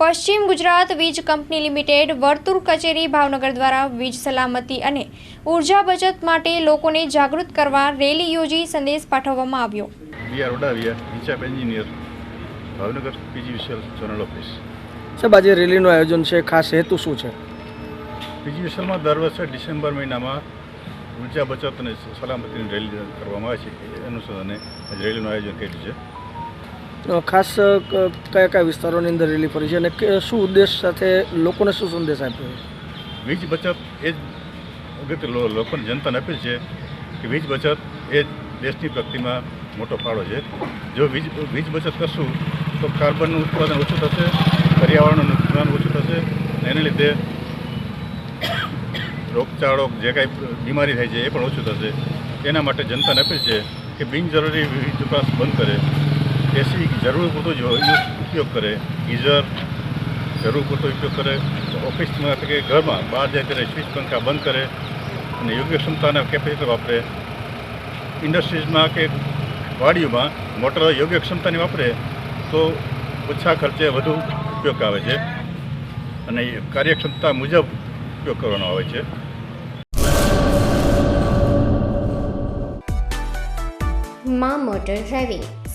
પશ્ચિમ ગુજરાત વીજ company limited વર્તુળ કચેરી ભાવનગર દ્વારા વીજ સલામતી અને ઊર્જા બચત માટે લોકોને જાગૃત કરવા રેલી યોજી સંદેશ પાઠવવામાં આવ્યો. V R Odavia in-charge engineer Bhavnagar PGVCL zonal office. સાહેબ આજે રેલીનું આયોજન છે. ખાસ હેતુ શું છે? પીજીવીસીએલમાં દર વર્ષે ડિસેમ્બર મહિનામાં ઊર્જા બચત અને સલામતીની રેલી કરવામાં આવે છે. એ અનુસંધાને આજે રેલીનું આયોજન કર્યું છે. ખાસ કયા કયા વિસ્તારોની અંદર રેલી ફરી છે અને શું ઉદ્દેશ સાથે લોકોને શું સંદેશ આપ્યો? વીજ બચત એ જ લોકોને જનતાને અપીલ છે કે વીજ બચત એ દેશની પ્રગતિમાં મોટો ફાળો છે. જો વીજ વીજ બચત કરશું તો કાર્બનનું ઉત્પાદન ઓછું થશે, પર્યાવરણનું નુકસાન ઓછું થશે એને લીધે રોગચાળો, જે કાંઈ બીમારી થાય છે એ પણ ઓછું થશે. એના માટે જનતાને અપીલ છે કે બિનજરૂરી વીજ વપરાશ બંધ કરે. એસી જરૂર પૂરતો જ ઉપયોગ કરે. ગીઝર જરૂર પૂરતો ઉપયોગ કરે. ઓફિસમાં કે ઘરમાં બહાર જાય ત્યારે સ્વિચ પંખા બંધ કરે અને યોગ્ય ક્ષમતાના કેપેસિટી વાપરે. ઇન્ડસ્ટ્રીઝમાં કે વાડીઓમાં મોટર યોગ્ય ક્ષમતાની વાપરે તો ઓછા ખર્ચે વધુ ઉપયોગ આવે છે અને કાર્યક્ષમતા મુજબ ઉપયોગ કરવાનો આવે છે. માં motor driving.